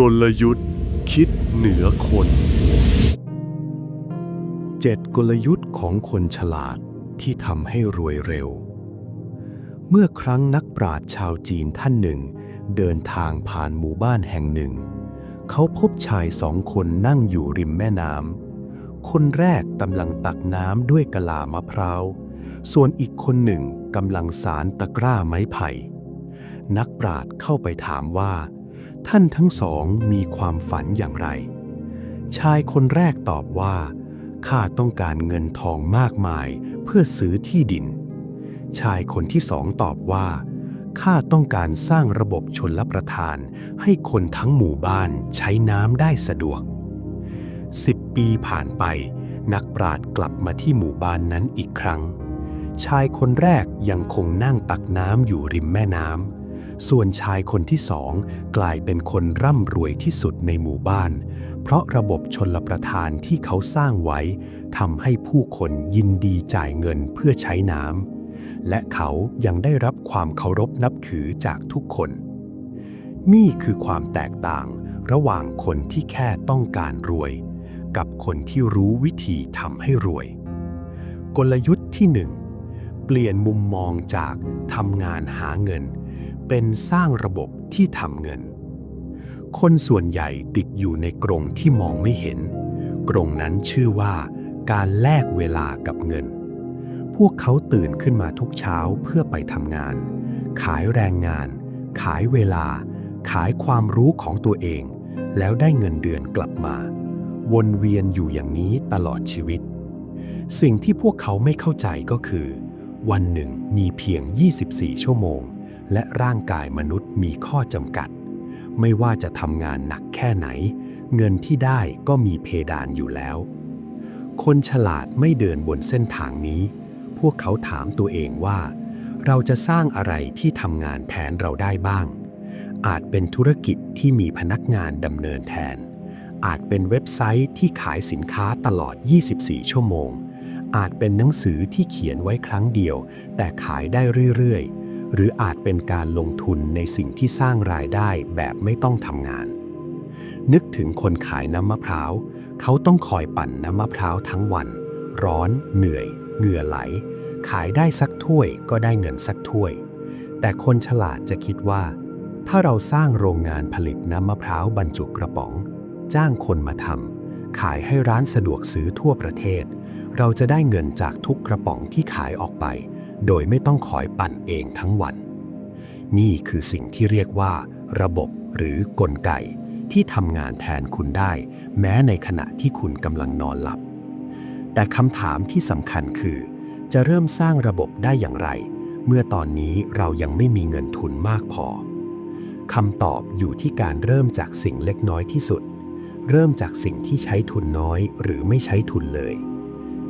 กลยุทธ์ คิดเหนือคนเจ็ดกลยุทธ์ของคนฉลาดที่ทำให้รวยเร็ว เมื่อครั้งนักปราชญ์ชาวจีนท่านหนึ่ง เดินทางผ่านหมู่บ้านแห่งหนึ่ง เขาพบชายสองคนนั่งอยู่ริมแม่น้ำคนแรกกำลังตักน้ำด้วยกะลามะพร้าว ส่วนอีกคนหนึ่งกำลังสารตะกร้าไม้ไผ่ นักปราชญ์เข้าไปถามว่า ท่านทั้งสองมีความฝันอย่างไร ชายคนแรกตอบว่า ข้าต้องการเงินทองมากมายเพื่อซื้อที่ดิน ชายคนที่สองตอบว่า ข้าต้องการสร้างระบบชนลประทาน ให้คนทั้งหมู่บ้านใช้น้ำได้สะดวกสิบปีผ่านไป นักปราชญ์กลับมาที่หมู่บ้านนั้นอีกครั้ง ชายคนแรกยังคงนั่งตักน้ำอยู่ริมแม่น้ำ ส่วนชายคนที่สองกลายเป็นคนร่ำรวยที่สุดในหมู่บ้าน เพราะระบบชนลประทานที่เขาสร้างไว้ทำให้ผู้คนยินดีจ่ายเงินเพื่อใช้น้ำและเขายังได้รับความเคารพนับถือจากทุกคน นี่คือความแตกต่างระหว่างคนที่แค่ต้องการรวย กับคนที่รู้วิธีทำให้รวย กลยุทธ์ที่หนึ่งเปลี่ยนมุมมองจากทำงานหาเงิน เป็นสร้างระบบที่ทำเงิน คนส่วนใหญ่ติดอยู่ในกรงที่มองไม่เห็น กรงนั้นชื่อว่าการแลกเวลากับเงิน พวกเขาตื่นขึ้นมาทุกเช้าเพื่อไปทำงาน ขายแรงงาน ขายเวลา ขายความรู้ของตัวเอง แล้วได้เงินเดือนกลับมา วนเวียนอยู่อย่างนี้ตลอดชีวิต สิ่งที่พวกเขาไม่เข้าใจก็คือ วันหนึ่งมีเพียง 24 ชั่วโมง และร่างกายมนุษย์มีข้อจำกัด ไม่ว่าจะทำงานหนักแค่ไหน เงินที่ได้ก็มีเพดานอยู่แล้ว คนฉลาดไม่เดินบนเส้นทางนี้ พวกเขาถามตัวเองว่า เราจะสร้างอะไรที่ทำงานแทนเราได้บ้าง อาจเป็นธุรกิจที่มีพนักงานดำเนินแทน อาจเป็นเว็บไซต์ที่ขายสินค้าตลอด 24 ชั่วโมงอาจเป็นหนังสือที่เขียนไว้ครั้งเดียว แต่ขายได้เรื่อยๆ หรืออาจเป็นการลงทุนในสิ่งที่สร้างรายได้แบบไม่ต้องทำงาน นึกถึงคนขายน้ำมะพร้าว เขาต้องคอยปั่นน้ำมะพร้าวทั้งวัน ร้อน เหนื่อย เหงื่อไหล ขายได้สักถ้วยก็ได้เงินสักถ้วย แต่คนฉลาดจะคิดว่า ถ้าเราสร้างโรงงานผลิตน้ำมะพร้าวบรรจุกระป๋อง จ้างคนมาทำขายให้ร้านสะดวกซื้อทั่วประเทศ เราจะได้เงินจากทุกกระป๋องที่ขายออกไป โดยไม่ต้องคอยปั่นเองทั้งวัน นี่คือสิ่งที่เรียกว่า ระบบหรือกลไกที่ทำงานแทนคุณได้ แม้ในขณะที่คุณกำลังนอนหลับ แต่คำถามที่สำคัญคือ จะเริ่มสร้างระบบได้อย่างไร เมื่อตอนนี้เรายังไม่มีเงินทุนมากพอคำตอบอยู่ที่การเริ่มจากสิ่งเล็กน้อยที่สุด เริ่มจากสิ่งที่ใช้ทุนน้อยหรือไม่ใช้ทุนเลย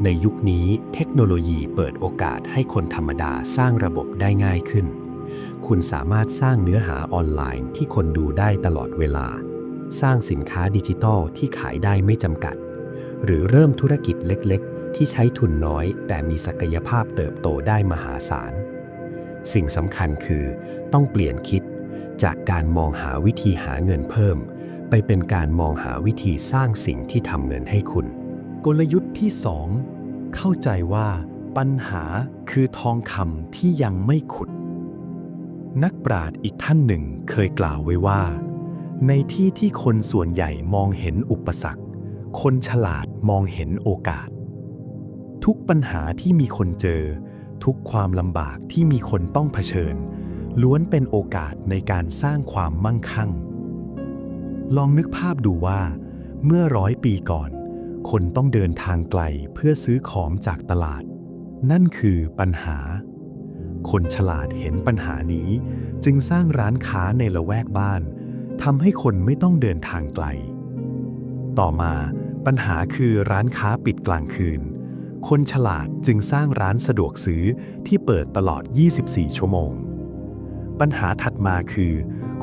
ในยุคนี้เทคโนโลยีเปิดโอกาสให้คนธรรมดาสร้างระบบได้ง่ายขึ้น คุณสามารถสร้างเนื้อหาออนไลน์ที่คนดูได้ตลอดเวลา สร้างสินค้าดิจิทัลที่ขายได้ไม่จำกัด หรือเริ่มธุรกิจเล็กๆ ที่ใช้ทุนน้อย แต่มีศักยภาพเติบโตได้มหาศาล สิ่งสำคัญคือต้องเปลี่ยนคิดจากการมองหาวิธีหาเงินเพิ่ม ไปเป็นการมองหาวิธีสร้างสิ่งที่ทำเงินให้คุณ กลยุทธ์ที่ 2 เข้าใจว่าปัญหาคือทองคำที่ยังไม่ขุด นักปราชญ์อีกท่านหนึ่งเคยกล่าวไว้ว่า ในที่ที่คนส่วนใหญ่มองเห็นอุปสรรค คนฉลาดมองเห็นโอกาส ทุกปัญหาที่มีคนเจอ ทุกความลำบากที่มีคนต้องเผชิญ ล้วนเป็นโอกาสในการสร้างความมั่งคั่ง ลองนึกภาพดูว่า เมื่อร้อยปีก่อน คนต้องเดินทางไกลเพื่อซื้อของจากตลาด นั่นคือปัญหา คนฉลาดเห็นปัญหานี้ จึงสร้างร้านค้าในละแวกบ้านทำให้คนไม่ต้องเดินทางไกล ต่อมาปัญหาคือร้านค้าปิดกลางคืน คนฉลาดจึงสร้างร้านสะดวกซื้อที่เปิดตลอด 24 ชั่วโมง ปัญหาถัดมาคือ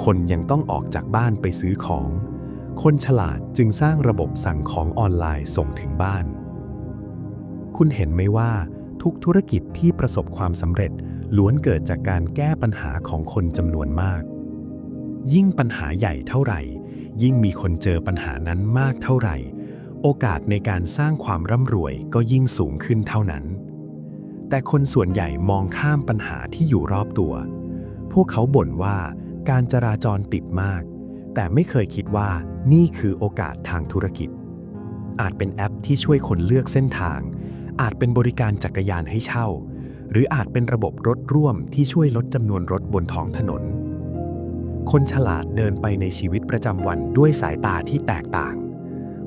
คนยังต้องออกจากบ้านไปซื้อของ คนฉลาดจึงสร้างระบบสั่งของออนไลน์ส่งถึงบ้าน คุณเห็นไหมว่าทุกธุรกิจที่ประสบความสำเร็จล้วนเกิดจากการแก้ปัญหาของคนจำนวนมาก ยิ่งปัญหาใหญ่เท่าไหร่ ยิ่งมีคนเจอปัญหานั้นมากเท่าไหร่ โอกาสในการสร้างความร่ำรวยก็ยิ่งสูงขึ้นเท่านั้น แต่คนส่วนใหญ่มองข้ามปัญหาที่อยู่รอบตัว พวกเขาบ่นว่าการจราจรติดมาก แต่ไม่เคยคิดว่านี่คือโอกาสทางธุรกิจ อาจเป็นแอปที่ช่วยคนเลือกเส้นทาง อาจเป็นบริการจักรยานให้เช่า หรืออาจเป็นระบบรถร่วมที่ช่วยลดจำนวนรถบนท้องถนน คนฉลาดเดินไปในชีวิตประจำวันด้วยสายตาที่แตกต่าง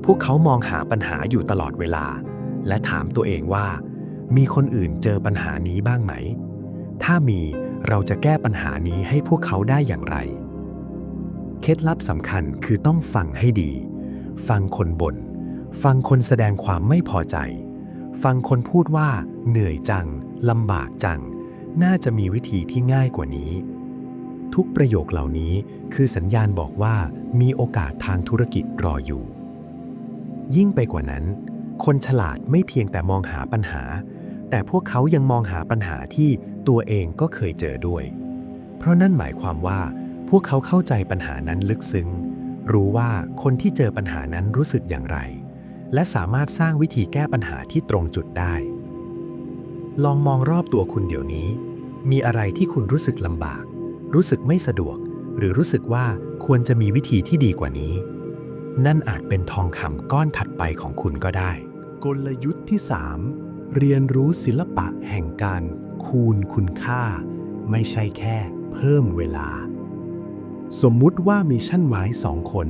พวกเขามองหาปัญหาอยู่ตลอดเวลา และถามตัวเองว่า มีคนอื่นเจอปัญหานี้บ้างไหม ถ้ามีเราจะแก้ปัญหานี้ให้พวกเขาได้อย่างไร เคล็ดลับสำคัญคือต้องฟังให้ดี ฟังคนบน่น ฟังคนแสดงความไม่พอใจ ฟังคนพูดว่า เหนื่อยจัง ลำบากจัง น่าจะมีวิธีที่ง่ายกว่านี้ ทุกประโยคเหล่านี้คือสัญญาณบอกว่ามีโอกาสทางธุรกิจรออยู่ ยิ่งไปกว่านั้น คนฉลาดไม่เพียงแต่มองหาปัญหา แต่พวกเขายังมองหาปัญหาที่ตัวเองก็เคยเจอด้วย เพราะนั่นหมายความว่า วกเขาเข้าใจปัญหานั้นลึกซึ้ง รู้ว่าคนที่เจอปัญหานั้นรู้สึกอย่างไร และสามารถสร้างวิธีแก้ปัญหาที่ตรงจุดได้ ลองมองรอบตัวคุณเดี๋ยวนี้ มีอะไรที่คุณรู้สึกลำบาก รู้สึกไม่สะดวก หรือรู้สึกว่าควรจะมีวิธีที่ดีกว่านี้ นั่นอาจเป็นทองคำก้อนถัดไปของคุณก็ได้ กลยุทธ์ที่ 3 เรียนรู้ศิลปะแห่งการคูณคุณค่า ไม่ใช่แค่ เพิ่มเวลา สมมุติว่ามีชั่นไว้สองคน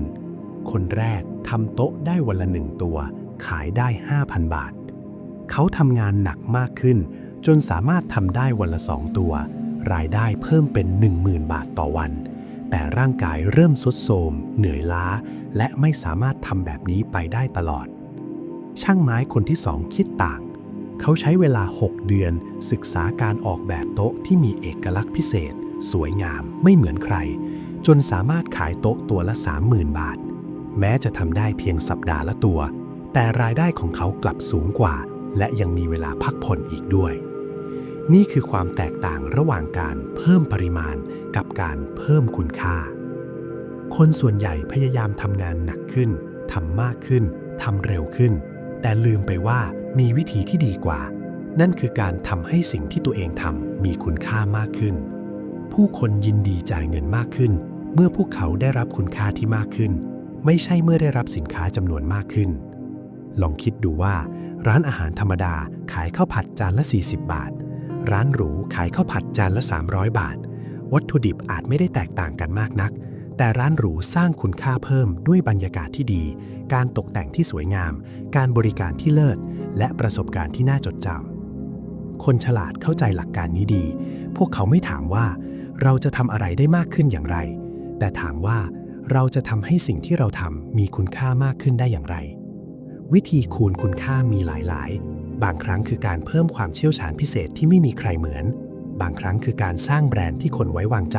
คนแรกทำโต๊ะได้วันละหนึ่งตัว ขายได้ 5,000 บาท เขาทำงานหนักมากขึ้น จนสามารถทำได้วันละสองตัว รายได้เพิ่มเป็น 10,000 บาทต่อวัน แต่ร่างกายเริ่มสุดโทรมเหนื่อยล้า และไม่สามารถทำแบบนี้ไปได้ตลอด ช่างไม้คนที่สองคิดต่าง เขาใช้เวลา 6 เดือน ศึกษาการออกแบบโต๊ะที่มีเอกลักษณ์พิเศษ สวยงามไม่เหมือนใคร จนสามารถขายโต๊ะตัวละ 30,000 บาท แม้จะทำได้เพียงสัปดาห์ละตัว แต่รายได้ของเขากลับสูงกว่า และยังมีเวลาพักผ่อนอีกด้วย นี่คือความแตกต่างระหว่างการเพิ่มปริมาณกับการเพิ่มคุณค่า คนส่วนใหญ่พยายามทำงานหนักขึ้นทำมากขึ้นทำเร็วขึ้น แต่ลืมไปว่ามีวิธีที่ดีกว่า นั่นคือการทำให้สิ่งที่ตัวเองทำมีคุณค่ามากขึ้น ผู้คนยินดีจ่ายเงินมากขึ้น เมื่อพวกเขาได้รับคุณค่าที่มากขึ้น ไม่ใช่เมื่อได้รับสินค้าจำนวนมากขึ้น ลองคิดดูว่า ร้านอาหารธรรมดาขายข้าวผัดจานละ 40 บาท ร้านหรูขายข้าวผัดจานละ 300 บาท วัตถุดิบอาจไม่ได้แตกต่างกันมากนัก แต่ร้านหรูสร้างคุณค่าเพิ่มด้วยบรรยากาศที่ดี การตกแต่งที่สวยงาม การบริการที่เลิศ และประสบการณ์ที่น่าจดจำคนฉลาดเข้าใจหลักการนี้ดี พวกเขาไม่ถามว่า เราจะทำอะไรได้มากขึ้นอย่างไร แต่ถามว่าเราจะทำให้สิ่งที่เราทำมีคุณค่ามากขึ้นได้อย่างไร วิธีคูณคุณค่ามีหลายๆ บางครั้งคือการเพิ่มความเชี่ยวชาญพิเศษที่ไม่มีใครเหมือน บางครั้งคือการสร้างแบรนด์ที่คนไว้วางใจ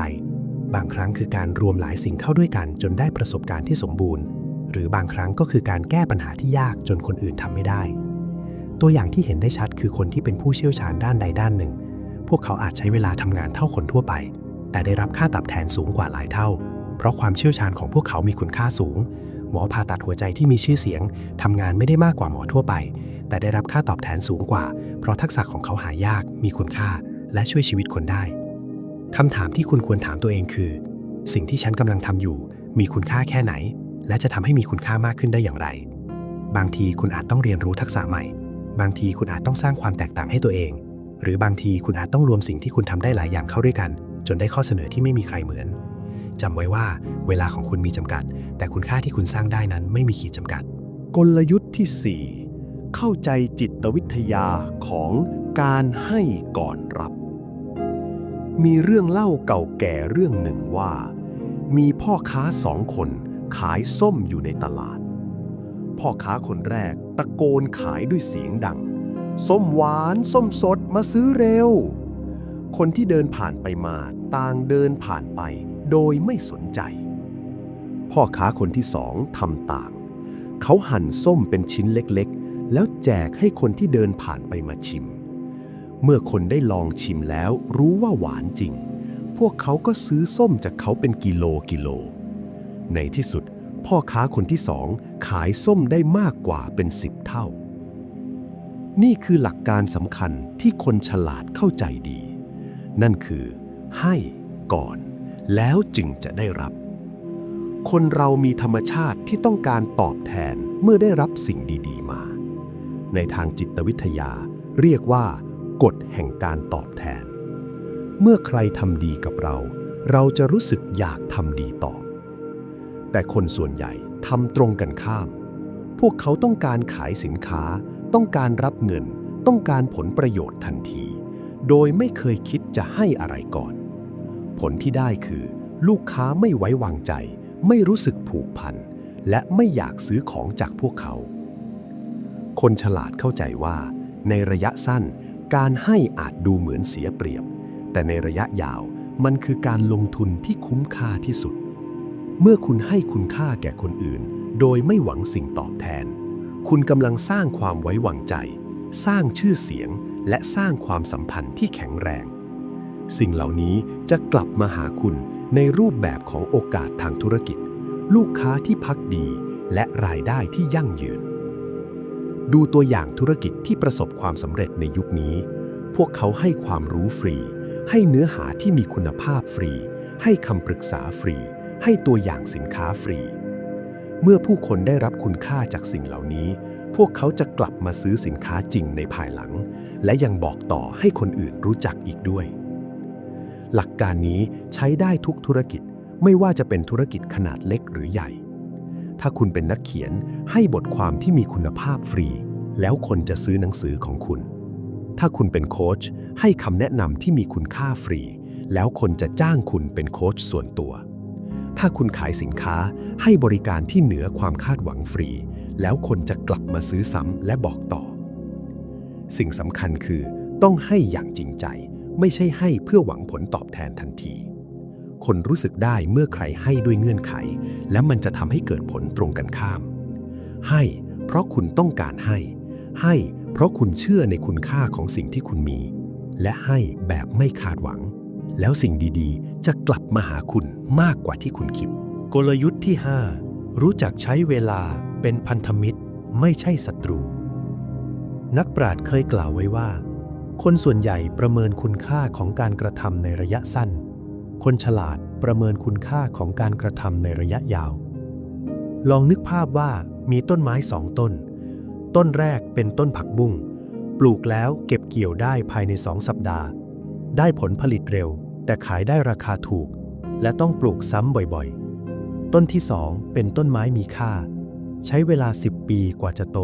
บางครั้งคือการรวมหลายสิ่งเข้าด้วยกันจนได้ประสบการณ์ที่สมบูรณ์ หรือบางครั้งก็คือการแก้ปัญหาที่ยากจนคนอื่นทำไม่ได้ ตัวอย่างที่เห็นได้ชัดคือคนที่เป็นผู้เชี่ยวชาญด้านใดด้านหนึ่ง พวกเขาอาจใช้เวลาทำงานเท่าคนทั่วไป แต่ได้รับค่าตอบแทนสูงกว่าหลายเท่า เพราะความเชี่ยวชาญของพวกเขามีคุณค่าสูง หมอผ่าตัดหัวใจที่มีชื่อเสียงทำงานไม่ได้มากกว่าหมอทั่วไป แต่ได้รับค่าตอบแทนสูงกว่า เพราะทักษะของเขาหายาก มีคุณค่า และช่วยชีวิตคนได้คำถามที่คุณควรถามตัวเองคือ สิ่งที่ฉันกำลังทำอยู่ มีคุณค่าแค่ไหน และจะทำให้มีคุณค่ามากขึ้นได้อย่างไร บางทีคุณอาจต้องเรียนรู้ทักษะใหม่ บางทีคุณอาจต้องสร้างความแตกต่างให้ตัวเอง หรือบางทีคุณอาจต้องรวมสิ่งที่คุณทำได้หลายอย่างเข้าด้วยกัน จนได้ข้อเสนอที่ไม่มีใครเหมือนจำไว้ว่าเวลาของคุณมีจำกัด แต่คุณค่าที่คุณสร้างได้นั้นไม่มีขีดจำกัด กลยุทธ์ที่ 4 เข้าใจจิตวิทยาของการให้ก่อนรับ มีเรื่องเล่าเก่าแก่เรื่องหนึ่งว่า มีพ่อค้าสองคนขายส้มอยู่ในตลาด พ่อค้าคนแรกตะโกนขายด้วยเสียงดัง ส้มหวาน ส้มสดมาซื้อเร็ว คนที่เดินผ่านไปมาต่างเดินผ่านไป โดยไม่สนใจ พ่อค้าคนที่สองทำต่าง เขาหั่นส้มเป็นชิ้นเล็กๆ แล้วแจกให้คนที่เดินผ่านไปมาชิม เมื่อคนได้ลองชิมแล้วรู้ว่าหวานจริง พวกเขาก็ซื้อส้มจากเขาเป็นกิโลกิโล ในที่สุด พ่อค้าคนที่สองขายส้มได้มากกว่าเป็นสิบเท่า นี่คือหลักการสำคัญที่คนฉลาดเข้าใจดี นั่นคือให้ก่อนแล้วจึงจะได้รับ คนเรามีธรรมชาติที่ต้องการตอบแทนเมื่อได้รับสิ่งดีๆมา ในทางจิตวิทยาเรียกว่ากฎแห่งการตอบแทน เมื่อใครทำดีกับเรา เราจะรู้สึกอยากทำดีตอบ แต่คนส่วนใหญ่ทำตรงกันข้าม พวกเขาต้องการขายสินค้า ต้องการรับเงิน ต้องการผลประโยชน์ทันที โดยไม่เคยคิดจะให้อะไรก่อน ผลที่ได้คือ ลูกค้าไม่ไว้วางใจ ไม่รู้สึกผูกพัน และไม่อยากซื้อของจากพวกเขา คนฉลาดเข้าใจว่า ในระยะสั้น การให้อาจดูเหมือนเสียเปรียบ แต่ในระยะยาวมันคือการลงทุนที่คุ้มค่าที่สุด เมื่อคุณให้คุณค่าแก่คนอื่น โดยไม่หวังสิ่งตอบแทน คุณกำลังสร้างความไว้วางใจ สร้างชื่อเสียง และสร้างความสัมพันธ์ที่แข็งแรง สิ่งเหล่านี้จะกลับมาหาคุณในรูปแบบของโอกาสทางธุรกิจ ลูกค้าที่พักดี และรายได้ที่ยั่งยืน ดูตัวอย่างธุรกิจที่ประสบความสำเร็จในยุคนี้ พวกเขาให้ความรู้ฟรี ให้เนื้อหาที่มีคุณภาพฟรี ให้คำปรึกษาฟรี ให้ตัวอย่างสินค้าฟรี เมื่อผู้คนได้รับคุณค่าจากสิ่งเหล่านี้ พวกเขาจะกลับมาซื้อสินค้าจริงในภายหลัง และยังบอกต่อให้คนอื่นรู้จักอีกด้วย หลักการนี้ใช้ได้ทุกธุรกิจไม่ว่าจะเป็นธุรกิจขนาดเล็กหรือใหญ่ ถ้าคุณเป็นนักเขียนให้บทความที่มีคุณภาพฟรี แล้วคนจะซื้อหนังสือของคุณ ถ้าคุณเป็นโค้ชให้คำแนะนำที่มีคุณค่าฟรี แล้วคนจะจ้างคุณเป็นโค้ชส่วนตัว ถ้าคุณขายสินค้าให้บริการที่เหนือความคาดหวังฟรี แล้วคนจะกลับมาซื้อซ้ำและบอกต่อ สิ่งสำคัญคือต้องให้อย่างจริงใจ ไม่ใช่ให้เพื่อหวังผลตอบแทนทันที คนรู้สึกได้เมื่อใครให้ด้วยเงื่อนไข และมันจะทำให้เกิดผลตรงกันข้าม ให้เพราะคุณต้องการให้ ให้เพราะคุณเชื่อในคุณค่าของสิ่งที่คุณมี และให้แบบไม่คาดหวัง แล้วสิ่งดีๆ จะกลับมาหาคุณมากกว่าที่คุณคิด กลยุทธ์ที่ 5 รู้จักใช้เวลาเป็นพันธมิตร ไม่ใช่ศัตรู นักปราชญ์เคยกล่าวไว้ว่า คนส่วนใหญ่ประเมินคุณค่าของการกระทำในระยะสั้น คนฉลาดประเมินคุณค่าของการกระทำในระยะยาว ลองนึกภาพว่ามีต้นไม้สองต้น ต้นแรกเป็นต้นผักบุ้งปลูกแล้วเก็บเกี่ยวได้ภายในสองสัปดาห์ ได้ผลผลิตเร็ว แต่ขายได้ราคาถูก และต้องปลูกซ้ำบ่อยๆ ต้นที่สองเป็นต้นไม้มีค่า ใช้เวลา 10 ปีกว่าจะโต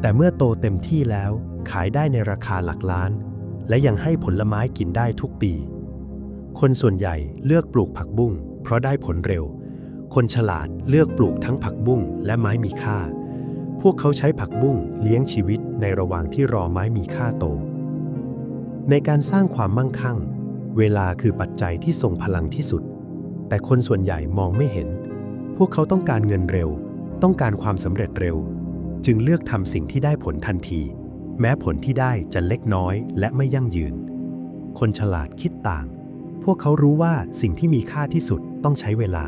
แต่เมื่อโตเต็มที่แล้วขายได้ในราคาหลักล้าน และยังให้ผลไม้กินได้ทุกปี คนส่วนใหญ่เลือกปลูกผักบุ้งเพราะได้ผลเร็ว คนฉลาดเลือกปลูกทั้งผักบุ้งและไม้มีค่า พวกเขาใช้ผักบุ้งเลี้ยงชีวิตในระหว่างที่รอไม้มีค่าโต ในการสร้างความมั่งคั่ง เวลาคือปัจจัยที่ทรงพลังที่สุด แต่คนส่วนใหญ่มองไม่เห็น พวกเขาต้องการเงินเร็ว ต้องการความสำเร็จเร็ว จึงเลือกทำสิ่งที่ได้ผลทันที แม้ผลที่ได้จะเล็กน้อยและไม่ยั่งยืน คนฉลาดคิดต่าง พวกเขารู้ว่าสิ่งที่มีค่าที่สุดต้องใช้เวลา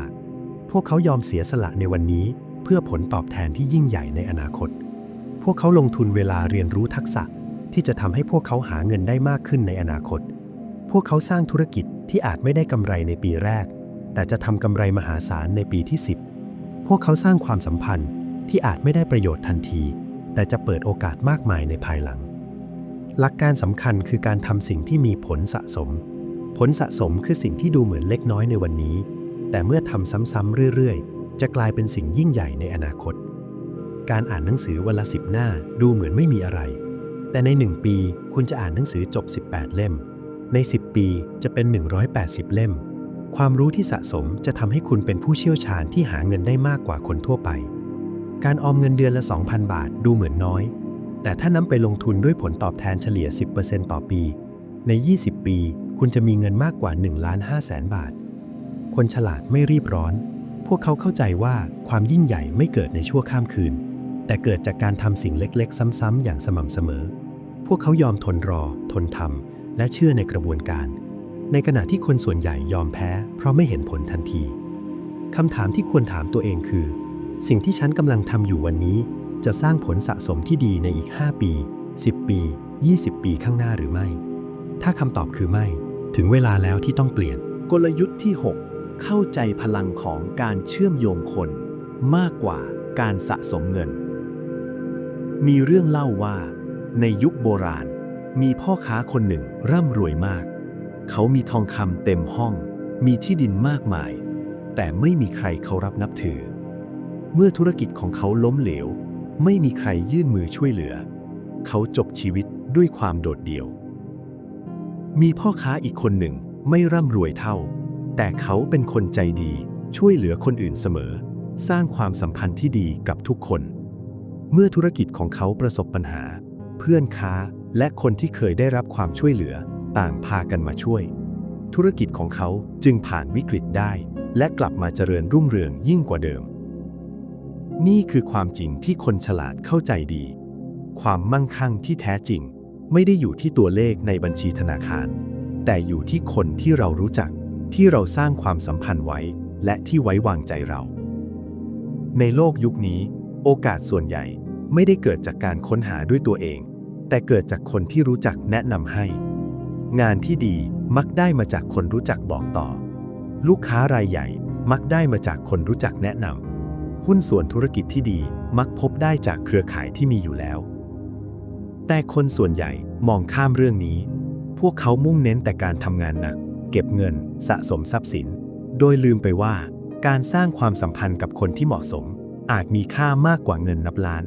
พวกเขายอมเสียสละในวันนี้ เพื่อผลตอบแทนที่ยิ่งใหญ่ในอนาคต พวกเขาลงทุนเวลาเรียนรู้ทักษะที่จะทำให้พวกเขาหาเงินได้มากขึ้นในอนาคต พวกเขาสร้างธุรกิจที่อาจไม่ได้กำไรในปีแรก แต่จะทำกำไรมหาศาลในปีที่ 10 พวกเขาสร้างความสัมพันธ์ ที่อาจไม่ได้ประโยชน์ทันที แต่จะเปิดโอกาสมากมายในภายหลัง หลักการสำคัญคือการทำสิ่งที่มีผลสะสม ผลสะสมคือสิ่งที่ดูเหมือนเล็กน้อยในวันนี้ แต่เมื่อทำซ้ำๆเรื่อยๆ จะกลายเป็นสิ่งยิ่งใหญ่ในอนาคต การอ่านหนังสือวันละสิบหน้าดูเหมือนไม่มีอะไร แต่ใน 1 ปีคุณจะอ่านหนังสือจบ 18 เล่ม ใน 10 ปีจะเป็น 180 เล่มความรู้ที่สะสมจะทำให้คุณเป็นผู้เชี่ยวชาญที่หาเงินได้มากกว่าคนทั่วไป การออมเงินเดือนละ 2,000 บาทดูเหมือนน้อย แต่ถ้านำไปลงทุนด้วยผลตอบแทนเฉลี่ย 10%ต่อปี ใน 20 ปี คุณจะมีเงินมากกว่า1ล้าน5แสนบาท คนฉลาดไม่รีบร้อน พวกเขาเข้าใจว่าความยิ่งใหญ่ไม่เกิดในชั่วข้ามคืน แต่เกิดจากการทำสิ่งเล็กๆ ซ้ำๆอย่างสม่ำเสมอ พวกเขายอมทนรอ ทนทำและเชื่อในกระบวนการ ในขณะที่คนส่วนใหญ่ยอมแพ้ เพราะไม่เห็นผลทันทีคำถามที่ควรถามตัวเองคือ สิ่งที่ฉันกำลังทำอยู่วันนี้ จะสร้างผลสะสมที่ดีในอีก 5 ปี 10 ปี 20 ปีข้างหน้าหรือไม่ ถ้าคำตอบคือไม่ ถึงเวลาแล้วที่ต้องเปลี่ยน กลยุทธ์ที่ 6 เข้าใจพลังของการเชื่อมโยงคน มากกว่าการสะสมเงิน มีเรื่องเล่าว่า ในยุคโบราณ มีพ่อค้าคนหนึ่งร่ำรวยมาก เขามีทองคำเต็มห้อง มีที่ดินมากมาย แต่ไม่มีใครเขารับนับถือ เมื่อธุรกิจของเขาล้มเหลว ไม่มีใครยื่นมือช่วยเหลือ เขาจบชีวิตด้วยความโดดเดี่ยว มีพ่อค้าอีกคนหนึ่งไม่ร่ำรวยเท่า แต่เขาเป็นคนใจดีช่วยเหลือคนอื่นเสมอ สร้างความสัมพันธ์ที่ดีกับทุกคน เมื่อธุรกิจของเขาประสบปัญหา เพื่อนค้าและคนที่เคยได้รับความช่วยเหลือ ต่างพากันมาช่วย ธุรกิจของเขาจึงผ่านวิกฤตได้ และกลับมาเจริญรุ่งเรืองยิ่งกว่าเดิม นี่คือความจริงที่คนฉลาดเข้าใจดี ความมั่งคั่งที่แท้จริง ไม่ได้อยู่ที่ตัวเลขในบัญชีธนาคาร แต่อยู่ที่คนที่เรารู้จัก ที่เราสร้างความสัมพันธ์ไว้ และที่ไว้วางใจเรา ในโลกยุคนี้ โอกาสส่วนใหญ่ไม่ได้เกิดจากการค้นหาด้วยตัวเอง แต่เกิดจากคนที่รู้จักแนะนำให้ งานที่ดีมักได้มาจากคนรู้จักบอกต่อ ลูกค้ารายใหญ่มักได้มาจากคนรู้จักแนะนำ หุ้นส่วนธุรกิจที่ดีมักพบได้จากเครือข่ายที่มีอยู่แล้ว แต่คนส่วนใหญ่มองข้ามเรื่องนี้ พวกเขามุ่งเน้นแต่การทำงานหนัก เก็บเงิน สะสมทรัพย์สิน โดยลืมไปว่า การสร้างความสัมพันธ์กับคนที่เหมาะสม อาจมีค่ามากกว่าเงินนับล้าน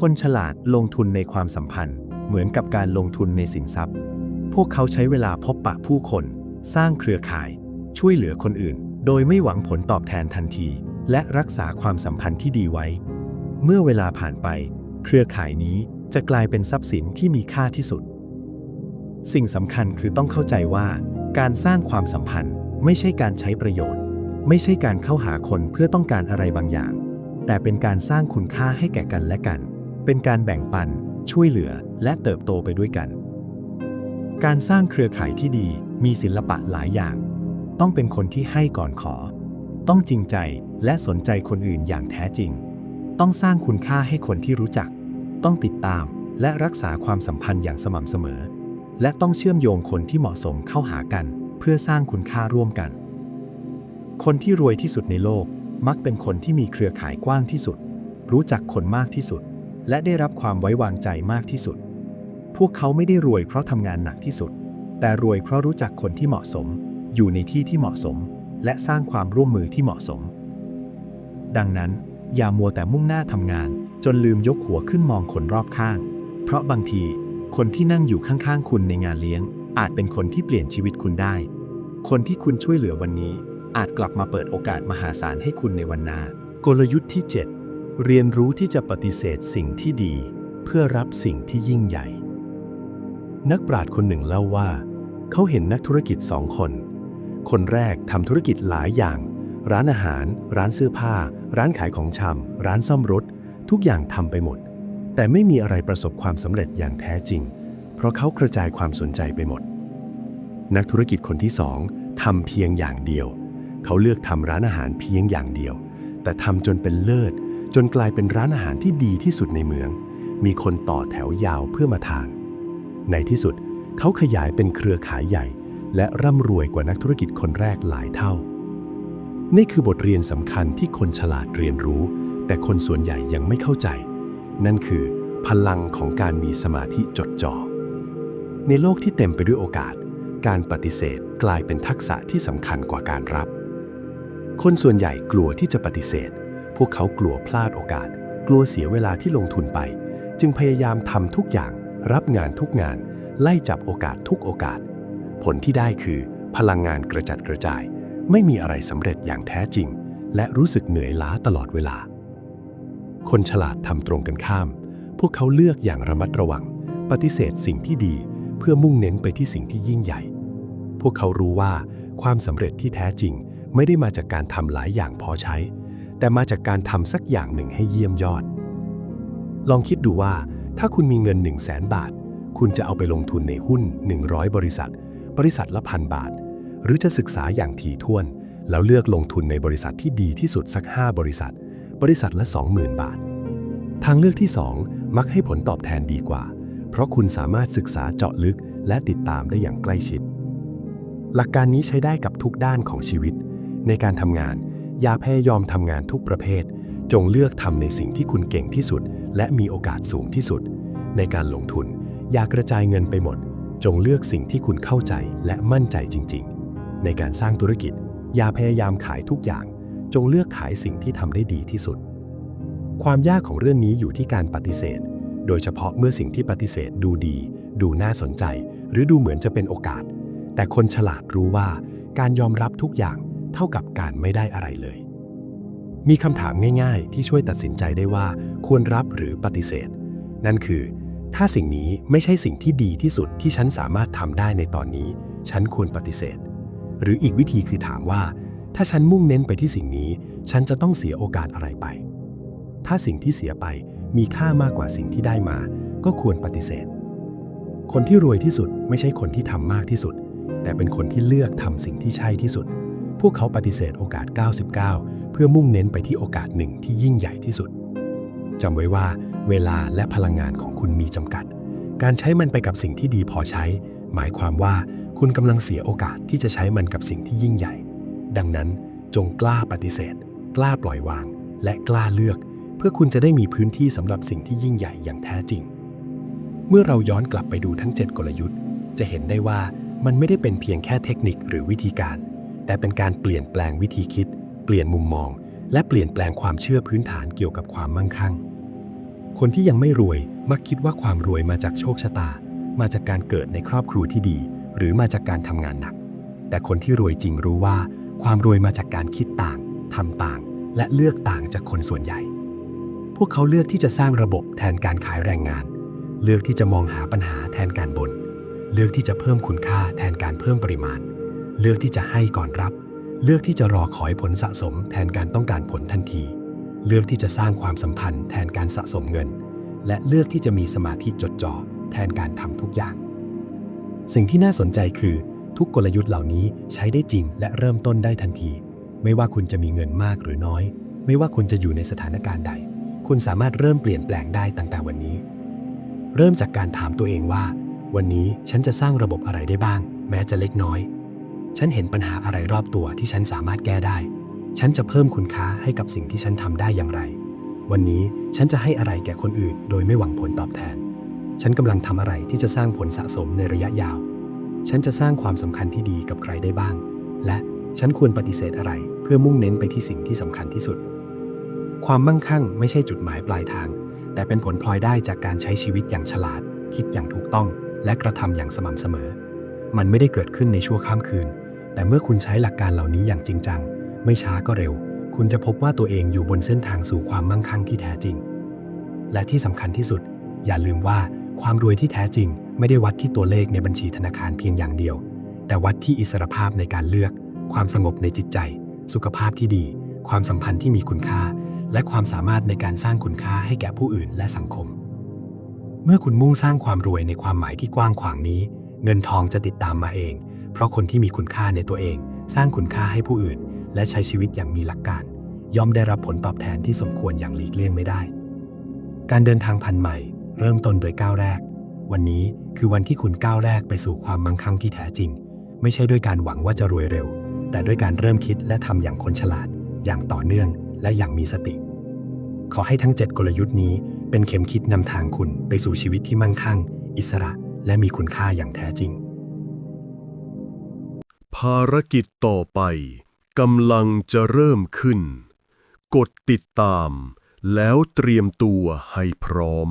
คนฉลาดลงทุนในความสัมพันธ์ เหมือนกับการลงทุนในสินทรัพย์ พวกเขาใช้เวลาพบปะผู้คน สร้างเครือข่าย ช่วยเหลือคนอื่น โดยไม่หวังผลตอบแทนทันที และรักษาความสัมพันธ์ที่ดีไว้ เมื่อเวลาผ่านไป เครือข่ายนี้จะกลายเป็นทรัพย์สินที่มีค่าที่สุด สิ่งสำคัญคือต้องเข้าใจว่า การสร้างความสัมพันธ์ไม่ใช่การใช้ประโยชน์ ไม่ใช่การเข้าหาคนเพื่อต้องการอะไรบางอย่าง แต่เป็นการสร้างคุณค่าให้แก่กันและกัน เป็นการแบ่งปัน ช่วยเหลือ และเติบโตไปด้วยกัน การสร้างเครือข่ายที่ดีมีศิลปะหลายอย่าง ต้องเป็นคนที่ให้ก่อนขอ ต้องจริงใจและสนใจคนอื่นอย่างแท้จริง ต้องสร้างคุณค่าให้คนที่รู้จัก ต้องติดตามและรักษาความสัมพันธ์อย่างสม่ำเสมอ และต้องเชื่อมโยงคนที่เหมาะสมเข้าหากัน เพื่อสร้างคุณค่าร่วมกัน คนที่รวยที่สุดในโลก มักเป็นคนที่มีเครือข่ายกว้างที่สุด รู้จักคนมากที่สุด และได้รับความไว้วางใจมากที่สุด พวกเขาไม่ได้รวยเพราะทำงานหนักที่สุด แต่รวยเพราะรู้จักคนที่เหมาะสม อยู่ในที่ที่เหมาะสม และสร้างความร่วมมือที่เหมาะสม ดังนั้น อย่ามัวแต่มุ่งหน้าทำงาน จนลืมยกหัวขึ้นมองคนรอบข้าง เพราะบางที คนที่นั่งอยู่ข้างๆ คุณในงานเลี้ยง อาจเป็นคนที่เปลี่ยนชีวิตคุณได้ คนที่คุณช่วยเหลือวันนี้ อาจกลับมาเปิดโอกาสมหาศาลให้คุณในวันหน้ากลยุทธ์ที่ 7 เรียนรู้ที่จะปฏิเสธสิ่งที่ดี เพื่อรับสิ่งที่ยิ่งใหญ่ นักปราชญ์คนหนึ่งเล่าว่า เขาเห็นนักธุรกิจสองคน คนแรกทำธุรกิจหลายอย่าง ร้านอาหาร ร้านเสื้อผ้า ร้านขายของชำร้านซ่อมรถ ทุกอย่างทำไปหมด แต่ไม่มีอะไรประสบความสำเร็จอย่างแท้จริง เพราะเขากระจายความสนใจไปหมด นักธุรกิจคนที่สองทำเพียงอย่างเดียว เขาเลือกทำร้านอาหารเพียงอย่างเดียว แต่ทำจนเป็นเลิศ จนกลายเป็นร้านอาหารที่ดีที่สุดในเมือง มีคนต่อแถวยาวเพื่อมาทาน ในที่สุดเขาขยายเป็นเครือขายใหญ่ และร่ำรวยกว่านักธุรกิจคนแรกหลายเท่า นี่คือบทเรียนสำคัญที่คนฉลาดเรียนรู้ แต่คนส่วนใหญ่ยังไม่เข้าใจ นั่นคือ พลังของการมีสมาธิจดจ่อ ในโลกที่เต็มไปด้วยโอกาส การปฏิเสธกลายเป็นทักษะที่สำคัญกว่าการรับ คนส่วนใหญ่กลัวที่จะปฏิเสธ พวกเขากลัวพลาดโอกาส กลัวเสียเวลาที่ลงทุนไป จึงพยายามทำทุกอย่าง รับงานทุกงาน ไล่จับโอกาสทุกโอกาส ผลที่ได้คือ พลังงานกระจัดกระจาย ไม่มีอะไรสำเร็จอย่างแท้จริง และรู้สึกเหนื่อยล้าตลอดเวลา คนฉลาดทำตรงกันข้าม พวกเขาเลือกอย่างระมัดระวัง ปฏิเสธสิ่งที่ดี เพื่อมุ่งเน้นไปที่สิ่งที่ยิ่งใหญ่ พวกเขารู้ว่า ความสำเร็จที่แท้จริง ไม่ได้มาจากการทำหลายอย่างพอใช้ แต่มาจากการทำสักอย่างหนึ่งให้เยี่ยมยอด ลองคิดดูว่า ถ้าคุณมีเงิน 1 0 0 0 0แสนบาท คุณจะเอาไปลงทุนในหุ้น 100 บริษัท บริษัทละพันบาท หรือจะศึกษาอย่างถี่ถ้วน แล้วเลือกลงทุนในบริษัทที่ดีที่สุดสัก 5 บริษัท บริษัทละ 20,000 บาท ทางเลือกที่ 2 มักให้ผลตอบแทนดีกว่า เพราะคุณสามารถศึกษาเจาะลึกและติดตามได้อย่างใกล้ชิด หลักการนี้ใช้ได้กับทุกด้านของชีวิต ในการทำงาน อย่าพยายามทำงานทุกประเภท จงเลือกทำในสิ่งที่คุณเก่งที่สุด และมีโอกาสสูงที่สุด ในการลงทุน อย่ากระจายเงินไปหมด จงเลือกสิ่งที่คุณเข้าใจและมั่นใจจริง ๆ ในการสร้างธุรกิจ อย่าพยายามขายทุกอย่าง จงเลือกขายสิ่งที่ทำได้ดีที่สุด ความยากของเรื่องนี้อยู่ที่การปฏิเสธ โดยเฉพาะเมื่อสิ่งที่ปฏิเสธดูดี ดูน่าสนใจ หรือดูเหมือนจะเป็นโอกาส แต่คนฉลาดรู้ว่า การยอมรับทุกอย่างเท่ากับการไม่ได้อะไรเลย มีคำถามง่าย ๆ ที่ช่วยตัดสินใจได้ว่า ควรรับหรือปฏิเสธ นั่นคือ ถ้าสิ่งนี้ไม่ใช่สิ่งที่ดีที่สุดที่ฉันสามารถทำได้ในตอนนี้ ฉันควรปฏิเสธ หรืออีกวิธีคือถามว่า ถ้าฉันมุ่งเน้นไปที่สิ่งนี้ ฉันจะต้องเสียโอกาสอะไรไป ถ้าสิ่งที่เสียไปมีค่ามากกว่าสิ่งที่ได้มา ก็ควรปฏิเสธ คนที่รวยที่สุดไม่ใช่คนที่ทำมากที่สุด แต่เป็นคนที่เลือกทำสิ่งที่ใช่ที่สุด พวกเขาปฏิเสธโอกาส 99 เพื่อมุ่งเน้นไปที่โอกาสหนึ่งที่ยิ่งใหญ่ที่สุดจำไว้ว่า เวลาและพลังงานของคุณมีจำกัด การใช้มันไปกับสิ่งที่ดีพอใช้ หมายความว่าคุณกำลังเสียโอกาสที่จะใช้มันกับสิ่งที่ยิ่งใหญ่ ดังนั้นจงกล้าปฏิเสธ กล้าปล่อยวาง และกล้าเลือก เพื่อคุณจะได้มีพื้นที่สำหรับสิ่งที่ยิ่งใหญ่อย่างแท้จริง เมื่อเราย้อนกลับไปดูทั้ง 7 กลยุทธ์ จะเห็นได้ว่ามันไม่ได้เป็นเพียงแค่เทคนิคหรือวิธีการ แต่เป็นการเปลี่ยนแปลงวิธีคิด เปลี่ยนมุมมอง และเปลี่ยนแปลงความเชื่อพื้นฐานเกี่ยวกับความมั่งคั่ง คนที่ยังไม่รวยมักคิดว่าความรวยมาจากโชคชะตา มาจากการเกิดในครอบครัวที่ดี หรือมาจากการทำงานหนัก แต่คนที่รวยจริงรู้ว่า ความรวยมาจากการคิดต่างทำต่าง และเลือกต่างจากคนส่วนใหญ่ พวกเขาเลือกที่จะสร้างระบบแทนการขายแรงงาน เลือกที่จะมองหาปัญหาแทนการบน่นเลือกที่จะเพิ่มคุณค่าแทนการเพิ่มปริมาณ เลือกที่จะให้ก่อนรับ เลือกที่จะรอคอยผลสะสมแทนการต้องการผลทันที เลือกที่จะสร้างความสัมพันธ์แทนการสะสมเงิน และเลือกที่จะมีสมาธิจดจ่อแทนการทำทุกอย่าง สิ่งที่น่าสนใจคือทุกกลยุทธ์เหล่านี้ใช้ได้จริงและเริ่มต้นได้ทันที ไม่ว่าคุณจะมีเงินมากหรือน้อย ไม่ว่าคุณจะอยู่ในสถานการณ์ใด คุณสามารถเริ่มเปลี่ยนแปลงได้ตั้งแต่วันนี้ เริ่มจากการถามตัวเองว่า วันนี้ฉันจะสร้างระบบอะไรได้บ้าง แม้จะเล็กน้อย ฉันเห็นปัญหาอะไรรอบตัวที่ฉันสามารถแก้ได้ ฉันจะเพิ่มคุณค่าให้กับสิ่งที่ฉันทำได้อย่างไร วันนี้ฉันจะให้อะไรแก่คนอื่น โดยไม่หวังผลตอบแทน ฉันกำลังทำอะไรที่จะสร้างผลสะสมในระยะยาว ฉันจะสร้างความสำคัญที่ดีกับใครได้บ้าง และฉันควรปฏิเสธอะไร เพื่อมุ่งเน้นไปที่สิ่งที่สำคัญที่สุด ความมั่งคั่งไม่ใช่จุดหมายปลายทาง แต่เป็นผลพลอยได้จากการใช้ชีวิตอย่างฉลาด คิดอย่างถูกต้อง และกระทำอย่างสม่ำเสมอ มันไม่ได้เกิดขึ้นในชั่วข้ามคืน แต่เมื่อคุณใช้หลักการเหล่านี้อย่างจริงจัง ไม่ช้าก็เร็ว คุณจะพบว่าตัวเองอยู่บนเส้นทางสู่ความมั่งคั่งที่แท้จริง และที่สำคัญที่สุด อย่าลืมว่าความรวยที่แท้จริง ไม่ได้วัดที่ตัวเลขในบัญชีธนาคารเพียงอย่างเดียว แต่วัดที่อิสรภาพในการเลือก ความสงบในจิตใจ สุขภาพที่ดี ความสัมพันธ์ที่มีคุณค่า และความสามารถในการสร้างคุณค่าให้แก่ผู้อื่นและสังคม เมื่อคุณมุ่งสร้างความรวยในความหมายที่กว้างขวางนี้ เงินทองจะติดตามมาเอง เพราะคนที่มีคุณค่าในตัวเอง สร้างคุณค่าให้ผู้อื่น และใช้ชีวิตอย่างมีหลักการ ย่อมได้รับผลตอบแทนที่สมควรอย่างหลีกเลี่ยงไม่ได้ การเดินทางพันใหม่ เริ่มต้นโดยก้าวแรก วันนี้คือวันที่คุณก้าวแรกไปสู่ความมั่งคั่งที่แท้จริง ไม่ใช่ด้วยการหวังว่าจะรวยเร็ว แต่ด้วยการเริ่มคิดและทำอย่างคนฉลาด อย่างต่อเนื่องและอย่างมีสติ ขอให้ทั้ง 7 กลยุทธ์นี้ เป็นเข็มคิดนำทางคุณไปสู่ชีวิตที่มั่งคั่ง อิสระ และมีคุณค่าอย่างแท้จริง ภารกิจต่อไป กำลังจะเริ่มขึ้น กดติดตาม แล้วเตรียมตัวให้พร้อม